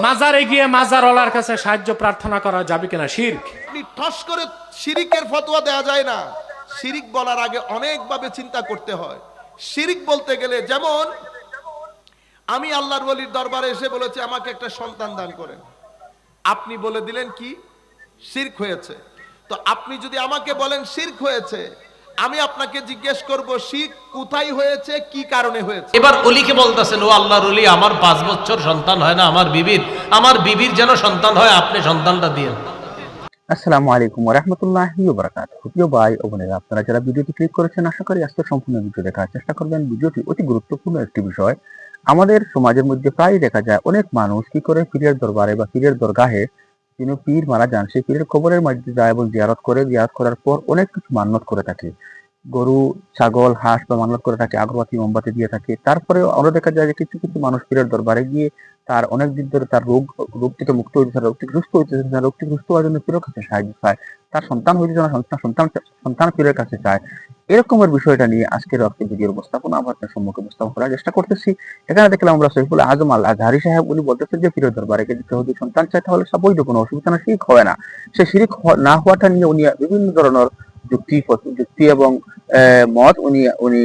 মাজারে গিয়ে মাজারওয়ালার কাছে সাহায্য প্রার্থনা করা যাবে কিনা? শির্ক। ঠস করে শিরিকের ফতোয়া দেওয়া যায় না। শিরিক বলার আগে অনেকভাবে চিন্তা করতে হয়। শিরিক বলতে গেলে যেমন, আমি আল্লাহর ওলির দরবারে এসে বলেছি, আমাকে একটা সন্তান দান করেন। আপনি বলে দিলেন কি? শির্ক হয়েছে। তো আপনি যদি আমাকে বলেন শির্ক হয়েছে আমি আপনাকে জিজ্ঞেস করব শিখ কোথায় হয়েছে কি কারণে হয়েছে? এবার অলিকে বলতেছেন ও আল্লাহর অলি আমার পাঁচ বছর সন্তান হয় না আমার বিবির। আমার বিবির যেন সন্তান হয় আপনি সন্তানটা দিয়ে আসসালামু আলাইকুম রহমতুল্লাহি বারাকাত প্রিয় ভাই ও বোনেরা আপনারা যারা ভিডিওটি ক্লিক করেছেন আশা করি আজকে সম্পূর্ণ ভিডিও দেখার চেষ্টা করবেন। ভিডিওটি অতি গুরুত্বপূর্ণ একটি বিষয়। আমাদের সমাজের মধ্যে প্রায় দেখা যায় অনেক মানুষ কি করে পীরের দরবারে বা পীরের দরগাহে যিনি পীর মারা যান। সেই পীরের কবরের মধ্যে যায় এবং জিয়ারত করে জিয়ারত করার পর অনেক কিছু মান্যত করে থাকে। গরু ছাগল হাঁস বা মান্যত করে থাকে আগরবাতি মোমবাতি দিয়ে থাকে। তারপরে আমরা দেখা যায় যে কিছু কিছু মানুষ পীরের দরবারে গিয়ে তার অনেক দিন ধরে তার রোগ রোগ থেকে মুক্ত চায়, রোগ থেকে সুস্থ তার রোগ থেকে সুস্থ হওয়ার জন্য পীরের কাছে সাহায্য চায়। তার সন্তান সন্তান সন্তান সন্তান পীরের কাছে চায়। এরকমের বিষয়টা নিয়ে আজকের রক্ত ভিডিওর উপস্থাপনা আমরা আপনার সম্মুখে উপস্থাপন করার চেষ্টা করতেছি। এখানে দেখলাম আমরা সৈফুল আজম আল আজহারি সাহেব, উনি বলতেছেন যে পীরের দরবারে গিয়ে কেউ যদি সন্তান চায়, তাহলে সব বৈধ, কোনো অসুবিধা না, শিরিক হয় না। সে শিরিক না হওয়াটা নিয়ে উনি বিভিন্ন ধরনের যুক্তি যুক্তি এবং মত উনি উনি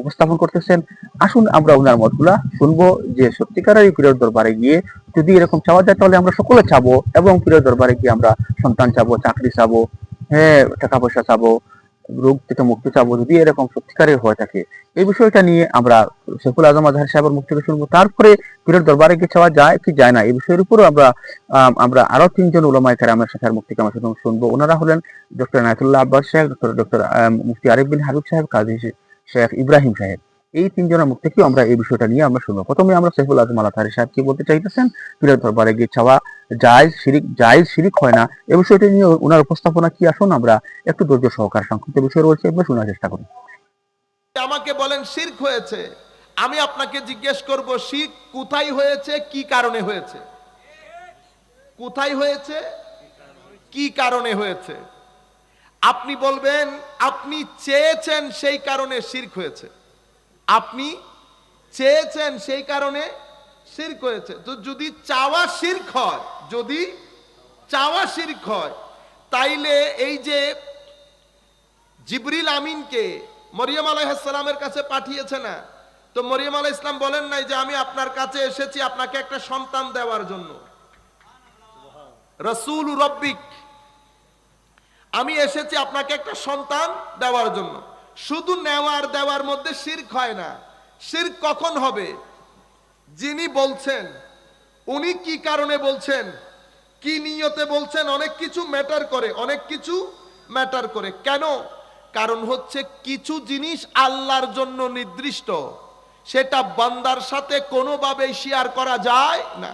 উপস্থাপন করতেছেন। আসুন আমরা ওনার মতগুলা শুনব যে, সত্যিকারের পীরের দরবারে গিয়ে যদি এরকম চাওয়া যায়, তাহলে আমরা সকলে চাবো এবং পীরের দরবারে গিয়ে আমরা সন্তান চাবো, চাকরি চাবো হ্যাঁ টাকা পয়সা চাবো। রোগ থেকে মুক্তি চাবো যদি এরকম সত্যিকারের হয়ে থাকে। এই বিষয়টা নিয়ে আমরা শেখুল আজম আজহার সাহেবের মুখ থেকে শুনব। তারপরে পীরের দরবারে কি চাওয়া যায় কি যায় না এই বিষয়ের উপরও আমরা আম, আমরা আরও তিনজন ওলামায় আমরা সাথে মুখ থেকে আমরা শুনব। ওনারা হলেন doctor Nayatullah Abbas Saheb doctor doctor Mufti Arif bin Habib Saheb Kazi Sheikh Ibrahim সাহেব। এই তিনজনের মুখ থেকেও আমরা এই বিষয়টা নিয়ে আমরা শুনব। প্রথমে আমরা সৈফুল আজম আলাথারি সাহেব কি বলতে চাইতেছেন, পীরের দরবারে গিয়ে চাওয়া জায়েজ শিরিক জায়েজ শিরিক হয় না এই বিষয়টা নিয়ে ওনার উপস্থাপনা কি আসুন আমরা একটু ধৈর্য সহকার সংক্ষিপ্ত বিষয় রয়েছে এবার শোনার চেষ্টা করি। আমাকে বলেন শির্ক হয়েছে, আমি আপনাকে জিজ্ঞেস করব, শির্ক কোথায় হয়েছে, কি কারণে হয়েছে? কোথায় হয়েছে, কি কারণে হয়েছে? আপনি বলবেন, আপনি চেয়েছেন সেই কারণে শির্ক হয়েছে। আপনি চেয়েছেন সেই কারণে শির্ক হয়েছে তো যদি চাওয়া শির্ক হয়, যদি চাওয়া শির্ক হয়, তাইলে এই যে জিবরিল আমিনকে মরিয়ম আলাইসালামের কাছে পাঠিয়েছে না, তো মরিয়ম আলাহ ইসলাম বলেন নাই যে আমি আপনার কাছে এসেছি আপনাকে একটা সন্তান দেওয়ার জন্য। রসুল রব্বিক, আমি এসেছি আপনাকে একটা সন্তান দেওয়ার জন্য। শুধু নেওয়ার দেওয়ার মধ্যে শির্ক হয় না। শির্ক কখন হবে? যিনি বলছেন, উনি কি কারণে বলছেন, কি নিয়তে বলছেন, অনেক কিছু ম্যাটার করে, অনেক কিছু ম্যাটার করে। কেন? কারণ হচ্ছে কিছু জিনিস আল্লাহর জন্য নির্দিষ্ট। সেটা বান্দার সাথে কোনোভাবেই শেয়ার করা যায় না।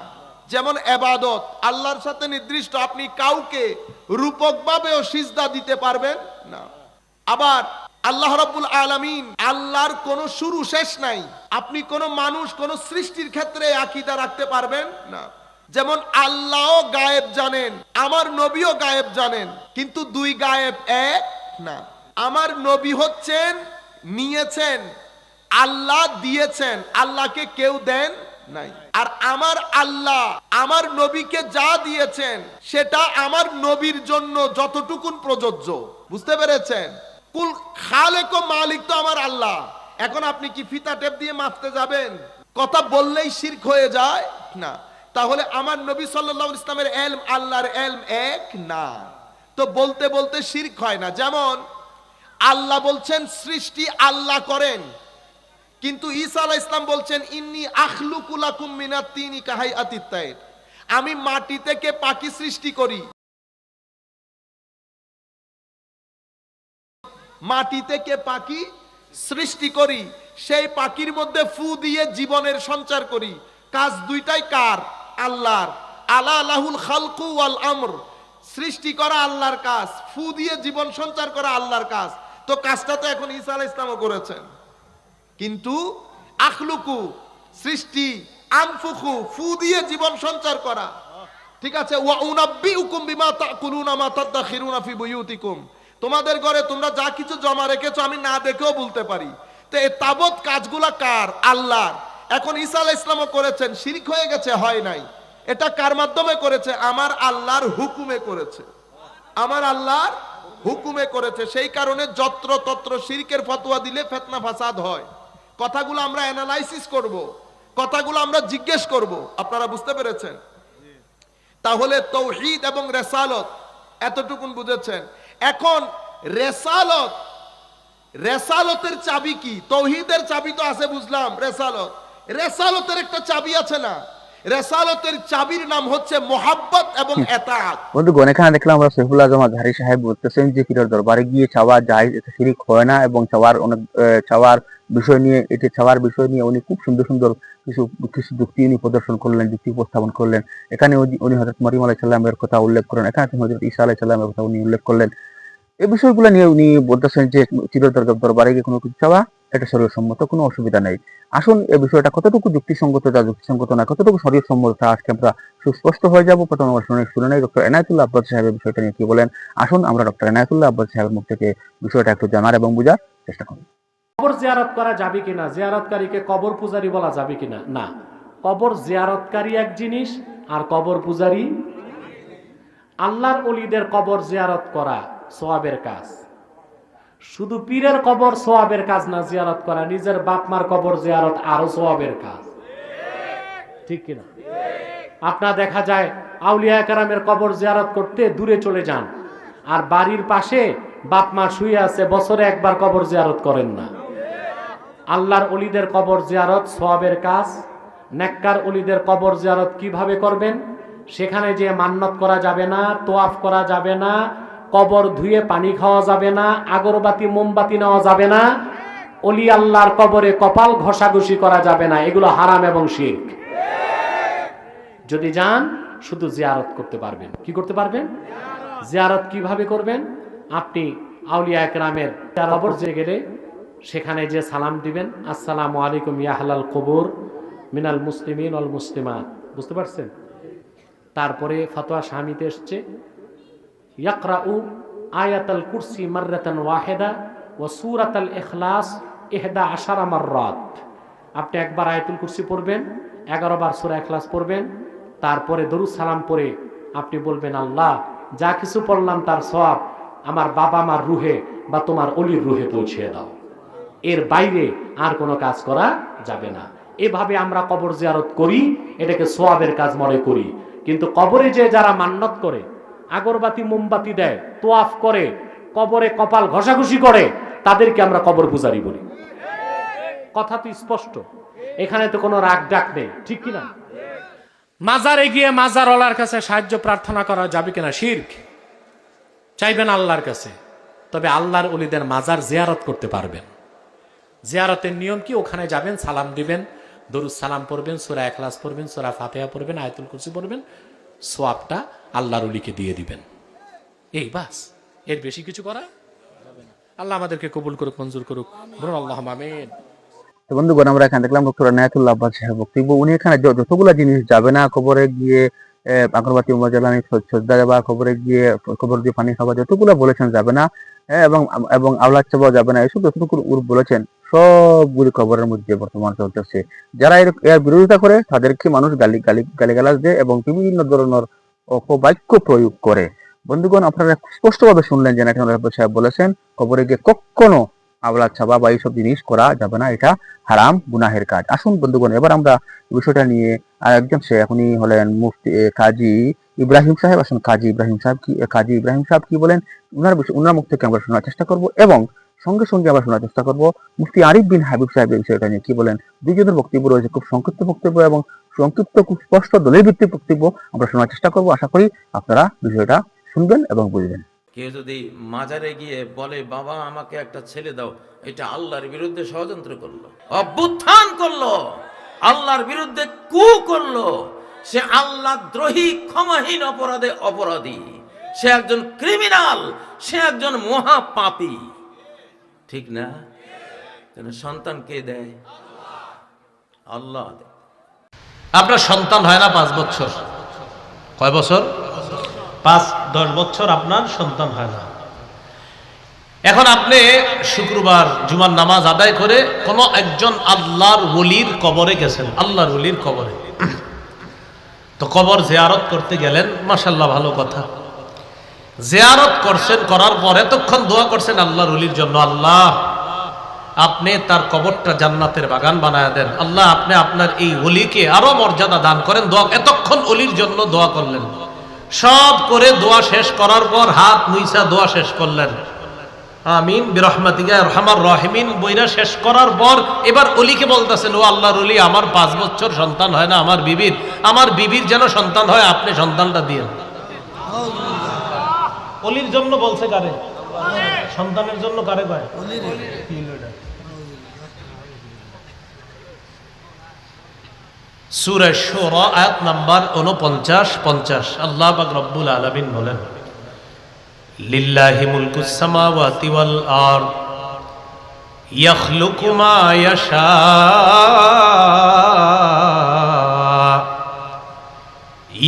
যেমন এবাদত, আল্লাহর সাথে নির্দিষ্ট। আপনি কাউকে রূপকভাবেও সিজদা দিতে পারবেন না। আবার আল্লাহ রাব্বুল আলামিন আল্লাহর কোনো শুরু শেষ নাই। আপনি কোনো মানুষ কোন সৃষ্টির ক্ষেত্রে আকীদা রাখতে পারবেন? না। যেমন আল্লাহও গায়েব জানেন আমার নবীও গায়েব জানেন কিন্তু দুই গায়েব এক না। আমার নবী হচ্ছেন নিয়েছেন আল্লাহ দিয়েছেন আল্লাহকে কেউ দেন নাই। আর আমার আল্লাহ আমার নবীকে যা দিয়েছেন সেটা আমার নবীর জন্য যতটুকুন প্রযোজ্য। বুঝতে পেরেছেন? কুল খালেক মালিক তো আমার আল্লাহ। এখন আপনি কি ফিতা টেপ দিয়ে মাপতে যাবেন? কথা বললেই শির্ক হয়ে যায়? না। তাহলে আমার নবী সাল্লাল্লাহু আলাইহি ইসলামের এলম আল্লাহর এলম এক না। তো বলতে বলতে শির্ক হয় না। যেমন, আল্লাহ বলছেন, সৃষ্টি আল্লাহ করেন। কিন্তু ঈসা আলাহ ইসলাম বলছেন, ইন্নি আখলুকুলাকুম মিনাত তিনি কাহাই আতিত্তায়ের আমি মাটি থেকে পাখি সৃষ্টি করি। মাটি থেকে পাখি সৃষ্টি করি, সেই পাখির মধ্যে ফু দিয়ে জীবনের সঞ্চার করি। কাজ দুইটাই কার? আল্লাহর। আলা আলাহুল খালকু ওয়াল আমর। সৃষ্টি করা আল্লাহর কাজ, ফু দিয়ে জীবন সঞ্চার করা আল্লাহর কাজ। তো কাজটা তো এখন ঈসা আলাহ ইসলামও করেছেন। কিন্তু আখলুকু, সৃষ্টি, আনফুকু, ফু দিয়ে জীবন সঞ্চার করা। ঠিক আছে, ওয়া উনাব্বিউকুম বিমা তাকুলুনা মা তাদাখিরুনা ফি বুয়ুতিকুম। তোমাদের ঘরে তোমরা যা কিছু জমা রেখেছো আমি না দেখেও বলতে পারি। তো এই তাবৎ কাজগুলা কার? আল্লাহর। এখন ঈসা আলাহ ইসলামও করেছেন, শিরিক হয়ে গেছে, হয় নাই। এটা কার মাধ্যমে করেছে? আমার আল্লাহর হুকুমে করেছে। আমার আল্লাহর হুকুমে করেছে। সেই কারণে যত্র তত্র শিরকের ফতোয়া দিলে ফেতনা ফাসাদ হয়। কথাগুলো আমরা অ্যানালাইসিস করব। কথাগুলো আমরা জিজ্ঞেস করব। আপনারা বুঝতে পেরেছেন? তাহলে তৌহিদ এবং রেসালত এতটুকুন বুঝেছেন। এখন রেসালত, রেসালতের চাবি কি? তৌহিদের চাবি তো আছে, বুঝলাম, রেসালত। রেসালতের একটা চাবি আছে না? রেসালতের চাবির নাম হচ্ছে মোহাব্বত এবং বন্ধুগণ এখানে দেখলাম আমরা সৈফুল আজম আজহারি সাহেব বলতেছেন যে পীরের দরবারে গিয়ে চাওয়া যায় এটা শিরিক হয় না এবং চাওয়ার অনেক চাওয়ার বিষয় নিয়ে এটি চাওয়ার বিষয় নিয়ে উনি খুব সুন্দর সুন্দর কিছু কিছু যুক্তি উনি প্রদর্শন করলেন যুক্তি উপস্থাপন করলেন। এখানে উনি- হজরত মরিম সাল্লামের কথা উল্লেখ করেন। এখানে তিনি হজরত ঈসা আলাই সাল্লামের কথা উনি উল্লেখ করলেন। এই বিষয়গুলো নিয়ে উনি বলতেছেন যে চির দরবারে গিয়ে কোনো কিছু চাওয়া এটা শরীর সম্মত কোনো অসুবিধা নেই। আসুন এই বিষয়টা কতটুকু যুক্তিসঙ্গত, যা যুক্তিসঙ্গত না, কতটুকু শরীর সম্মত তা আজকে আমরা সুস্পষ্ট হয়ে যাব। প্রথম আমরা শুনে শুনে নেই, ডক্টর এনায়তুল্লাহ আব্বাস সাহেবের বিষয়টা নিয়ে কি বলেন? আসুন আমরা ডক্টর এনায়তুল্লাহ আব্বাস সাহেবের মুখ থেকে বিষয়টা একটু জানার এবং বোঝার চেষ্টা করি। কবর জিয়ারত করা যাবে কিনা? জিয়ারতকারীকে কবর পূজারি বলা যাবে কিনা? না। কবর জিয়ারতকারী এক জিনিস আর কবর পূজারি আল্লাহর অলিদের কবর জিয়ারত করা সোয়াবের কাজ। শুধু পীরের কবর সোয়াবের কাজ না জিয়ারত করা, নিজের বাপ মার কবর জিয়ারত আরও সোয়াবের কাজ। ঠিক কিনা? আপনার দেখা যায়, আউলিয়া কারামের কবর জিয়ারত করতে দূরে চলে যান, আর বাড়ির পাশে বাপ মা শুয়ে আছে, বছরে একবার কবর জিয়ারত করেন না। আল্লাহর অলিদের কবর জিয়ারত সোয়াবের কাজ, নেককার অলিদের কবর জিয়ারত কীভাবে করবেন? সেখানে যে মান্নত করা যাবে না, তোয়াফ করা যাবে না কবর ধুয়ে পানি খাওয়া যাবে না, আগরবাতি, মোমবাতি নেওয়া যাবে না, অলি আল্লাহর কবরে কপাল ঘষাঘষি করা যাবে না, এগুলো হারাম এবং শিখ যদি যান, শুধু জিয়ারত করতে পারবেন। কি করতে পারবেন? জিয়ারত কীভাবে করবেন? আপনি আউলিয়া একরামের কবর যে গেলে সেখানে যে সালাম দিবেন, আসসালামু আলাইকুম ইয়াহলাল কবর মিনাল মুসলিমিন অল মুসলিমাত। বুঝতে পারছেন? তারপরে ফতোয়া স্বামীতে এসছে ইয়াকরাউ আয়াতাল কুরসি মাররাতান ওয়াহেদা ও সুরাতাল ইখলাস ইহদা আশারা মাররাত আপনি একবার আয়াতুল কুরসি পড়বেন এগারো বার সূরা ইখলাস পড়বেন, তারপরে দরুদ সালাম পড়ে আপনি বলবেন, আল্লাহ, যা কিছু পড়লাম তার সওয়াব আমার বাবা মার রুহে বা তোমার অলির রুহে পৌঁছিয়ে দাও। এর বাইরে আর কোনো কাজ করা যাবে না। এভাবে আমরা কবর জিয়ারত করি, এটাকে সোয়াবের কাজ মনে করি। কিন্তু কবরে যে যারা মান্নত করে আগরবাতি, মোমবাতি দেয়, তোয়াফ করে, কবরে কপাল ঘষাঘষি করে, তাদেরকে আমরা কবর পূজারি বলি। কথা তো স্পষ্ট। এখানে তো কোনো রাগ ডাক নেই, ঠিক কিনা? মাজারে গিয়ে মাজার ওলার কাছে সাহায্য প্রার্থনা করা যাবে কিনা? শির্ক। চাইবেন আল্লাহর কাছে। তবে আল্লাহর অলিদের মাজার জিয়ারত করতে পারবেন। জিয়ারতের নিয়ম কি? ওখানে যাবেন, সালাম দিবেন দরুদ সালাম পড়বেন, সোরা এখলাস পড়বেন, সোরা ফাতেহা পড়বেন, আয়তুল কুরসি পড়বেন, সোয়াবটা আল্লাহর অলিকে দিয়ে দিবেন। এই বাসের বেশি কিছু করা যাবে না। আল্লাহ আমাদেরকে কবুল করুক মঞ্জুর করুক। বলুন আল্লাহ আমিন। তো বন্ধুগণ আমরা এখানে দেখলাম ডক্টর এনায়তুল্লাহ আব্বাস সাহেব বক্তব্য। উনি এখানে যত- যতগুলা জিনিস যাবে না কবরে গিয়ে আগরবাতি সজ- সজ্জা দেওয়া কবরে গিয়ে কবর দিয়ে পানি খাওয়া যতগুলো বলেছেন যাবে না এবং এবং আওলাদ চাওয়া যাবে না এসব যতটুকু উর বলেছেন সবগুলি খবরের মধ্যে বর্তমান চলতেছে। যারা এর এর বিরোধিতা করে তাদেরকে মানুষ গালি গালি গালিগালাজ দেয় এবং বিভিন্ন ধরনের অপবাক্য প্রয়োগ করে। বন্ধুগণ, আপনারা স্পষ্টভাবে শুনলেন যে নাকি সাহেব বলেছেন, কবরে গিয়ে কখনো আওলাদ চাওয়া বা এইসব জিনিস করা যাবে না, এটা হারাম, গুনাহের কাজ। আসুন বন্ধুগণ, এবার আমরা বিষয়টা নিয়ে আর একজন সে এখনই হলেন মুফতি কাজী ইব্রাহিম সাহেব। আসুন কাজী ইব্রাহিম সাহেব কি কাজী ইব্রাহিম সাহেব কি বলেন, উনার বিষয়, উনার মুখ থেকে আমরা শোনার চেষ্টা করব এবং সঙ্গে সঙ্গে আমরা শোনার চেষ্টা করব মুফতি আরিফ বিন হাবিব সাহেব এই বিষয়টা নিয়ে কি বলেন। দুইজনের বক্তব্য রয়েছে, খুব সংক্ষিপ্ত বক্তব্য এবং সংক্ষিপ্ত খুব স্পষ্ট দলিল ভিত্তিক বক্তব্য আমরা শোনার চেষ্টা করব। আশা করি আপনারা বিষয়টা শুনবেন এবং বুঝবেন। কেউ যদি মাজারে গিয়ে বলে, বাবা, আমাকে একটা ছেলে দাও। এটা আল্লাহর বিরুদ্ধে ষড়যন্ত্র করল, অভ্যুত্থান করল, আল্লাহর বিরুদ্ধে কু করল। সে আল্লাহ দ্রোহী, ক্ষমাহীন অপরাধে অপরাধী। সে একজন ক্রিমিনাল, সে একজন মহাপাপী। ঠিক না? সন্তান কে দেয়? আল্লাহ দেয়। আপনার সন্তান হয় না পাঁচ বছর? কয় বছর? পাঁচ, দশ বছর আপনার সন্তান হয় না। এখন আপনি শুক্রবার জুমার নামাজ আদায় করে কোন একজন আল্লাহর ওলির কবরে গেছেন, আল্লাহর ওলির কবরে। তো কবর জেয়ারত করতে গেলেন মাসাল্লাহ ভালো কথা। জেয়ারত করছেন, করার পর এতক্ষণ দোয়া করছেন আল্লাহর ওলির জন্য, আল্লাহ আপনি তার কবরটা জান্নাতের বাগান বানায় দেন। আল্লাহ আপনি আপনার এই অলিকে আরও মর্যাদা দান করেন। দোয়া এতক্ষণ অলির জন্য দোয়া করলেন। সব করে দোয়া শেষ করার পর হাত মুইসা দোয়া শেষ করলেন। আমিন বিরহমাতিকা রহমার রহিমিন বইরা শেষ করার পর এবার অলিকে বলতেছেন ও আল্লাহর অলি আমার পাঁচ বছর সন্তান হয় না আমার বিবির। আমার বিবির যেন সন্তান হয় আপনি সন্তানটা দিয়ে অলির জন্য বলছে কারে? সন্তানের জন্য কারে কয় কি হলো এটা? সূরা শুরা নাম্বার 49 50 আল্লাহ আলামিন বলেন, লিল্লাহি মুলকুস সামাওয়াতি ওয়াল আরদ, ইয়াখলুকু মা ইয়াশা,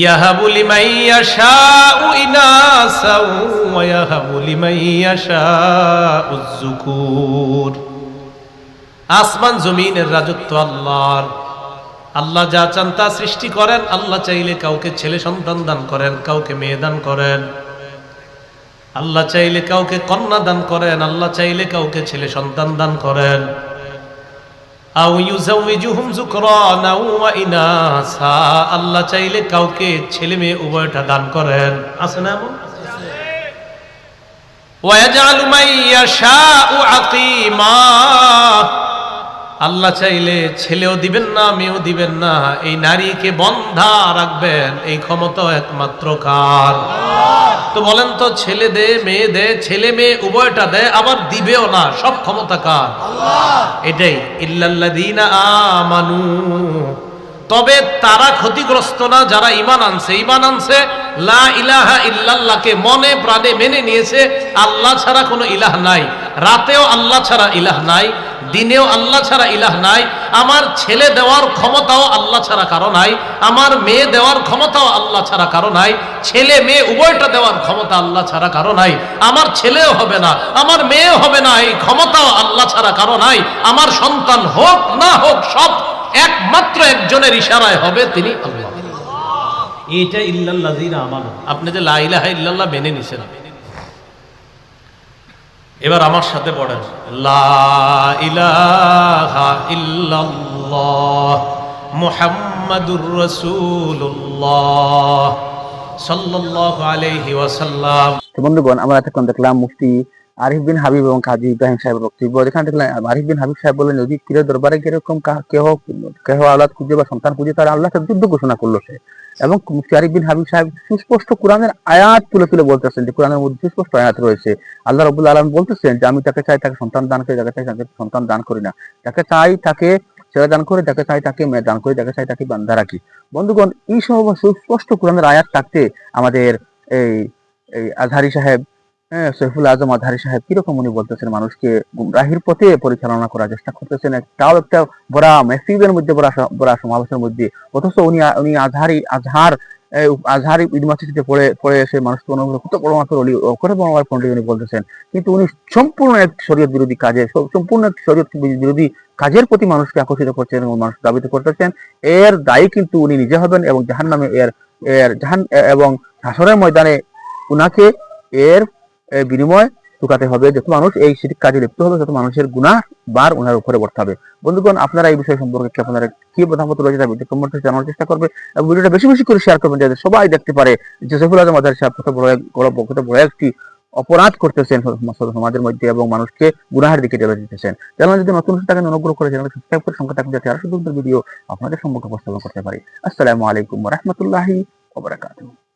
ইয়াহাবু লিমান ইয়াশাউ ইনাসা ওয়া ইয়াহাবু লিমান ইয়াশাউ আসমান জমিনের রাজত্ব আল্লাহর। আল্লাহ যা চান তা সৃষ্টি করেন, আল্লাহ চাইলে কাউকে ছেলে সন্তান দান করেন, কাউকে মেয়ে দান করেন। আল্লাহ চাইলে কাউকে কন্যা দান করেন, আল্লাহ চাইলে কাউকে ছেলে সন্তান দান করেন। আল্লাহ চাইলে কাউকে ছেলে মেয়ে উভয়টা দান করেন। আছে না এমন? আল্লাহ চাইলে ছেলেও দিবেন না, মেয়েও দিবেন না। এই নারীকে বন্ধা রাখবেন, এই ক্ষমতা একমাত্র কার? তো বলেন তো, ছেলে দে, মেয়ে দে, ছেলে মেয়ে উভয়টা দেয় আবার দিবেও না, সব ক্ষমতা কার? এটাই, ইল্লাল্লাযীনা আমানু। তবে তারা ক্ষতিগ্রস্ত না, যারা ইমান আনছে। ইমান আনছে, লা ইলাহা ইল্লাল্লাহকে মনে প্রাণে মেনে নিয়েছে, আল্লাহ ছাড়া কোনো ইলাহ নাই। রাতেও আল্লাহ ছাড়া ইলাহ নাই। দিনেও আল্লাহ ছাড়া ইলাহ নাই আমার ছেলে দেওয়ার ক্ষমতাও আল্লাহ ছাড়া কারও নাই আমার মেয়ে দেওয়ার ক্ষমতাও আল্লাহ ছাড়া কারও নাই ছেলে মেয়ে উভয়টা দেওয়ার ক্ষমতা আল্লাহ ছাড়া কারও নাই আমার ছেলেও হবে না আমার মেয়েও হবে না এই ক্ষমতাও আল্লাহ ছাড়া কারও নাই আমার সন্তান হোক না হোক সব একমাত্র একজনের ইশারায় হবে তিনি আল্লাহ। এটা ইল্লাল্লাযীনা আমানু। আপনি যে লা ইলাহা ইল্লাল্লাহ মেনে নিছেন। এবার আমার সাথে পড়েন। লা রসুল্লাহ সাল্লাহ মুহাম্মাদুর আলাইহি ওয়াসাল্লাম। বন্ধুগণ, আমরা এতক্ষণ দেখলাম মুফতি আরিফ বিন হাবিব এবং কাজী ইব্রাহিম সাহেবের বক্তব্য। এখানে দেখলাম আরিফ বিন হাবিব সাহেব বললেন যদি পীরের দরবারে কীরকম কেহ কেহ আওলাদ খুঁজে বা সন্তান খুঁজে, তার আল্লাহ সাথে যুদ্ধ ঘোষণা করল সে। এবং মুফতি আরিফ বিন হাবিব সাহেব সুস্পষ্ট কোরআনের আয়াত তুলে তুলে বলতেছেন যে, কোরআনের মধ্যে সুস্পষ্ট আয়াত রয়েছে। আল্লাহ রবুল আলম বলতেছেন যে, আমি তাকে চাই তাকে সন্তান দান করি, যাকে চাই তাকে সন্তান দান করি না। যাকে চাই তাকে ছেলে দান করে, যাকে চাই তাকে মেয়ে দান করি, যাকে চাই তাকে বান্ধা রাখি। বন্ধুগণ, এই সব সুস্পষ্ট কোরআনের আয়াত থাকতে আমাদের এই এই আজহারি সাহেব হ্যাঁ সৈফুল আজম সাহেব, কীরকম উনি বলতেছেন মানুষকে? গুমরাহির পথে পরিচালনা করার চেষ্টা করতেছেন। তাও একটা বড় মেসিদের মধ্যে সমাবেশের মধ্যে। অথচ উনি উনি আজহারি, আজহার আজহারি পড়ে পড়ে এসে মানুষকে অনুভব কত বড় মাত্র অলি বড় পণ্ডিত উনি বলতেছেন। কিন্তু উনি সম্পূর্ণ এক শরীয়ত বিরোধী কাজে সম্পূর্ণ এক শরীয়ত বিরোধী কাজের প্রতি মানুষকে আকর্ষিত করছেন এবং মানুষ দাবিত করতেছেন। এর দায়ী কিন্তু উনি নিজে হবেন এবং জাহান নামে এর এর জাহান এবং হাসরের ময়দানে উনাকে এর বিনিময় চুকাতে হবে। যত মানুষ এই শিরিক কাজে লিপ্ত হবে, তত মানুষের গুনাহ বার ওনার উপরে বর্তে হবে বন্ধুগণ, আপনারা এই বিষয় সম্পর্কে আপনারা কি মতামত রয়েছে তা ভিডিও কমেন্ট জানার চেষ্টা করবে এবং ভিডিওটা বেশি বেশি করে শেয়ার করবেন, যাতে সবাই দেখতে পারে যে সৈফুল আজম আজার সাহেব কত বড় কত বড় একটি অপরাধ করতেছেন সমাজের মধ্যে এবং মানুষকে গুনাহের দিকে টেনে দিতেছেন। চ্যানেল যদি নতুন থাকেন, অনুগ্রহ করে চ্যানেল সাবস্ক্রাইব করে সংখ্যা থাকবে যাতে আরও সুন্দর ভিডিও আপনাদের সম্মুখে উপস্থাপন করতে পারি। আসসালামু আলাইকুম রহমতুল্লাহি ওবরাকাতুহু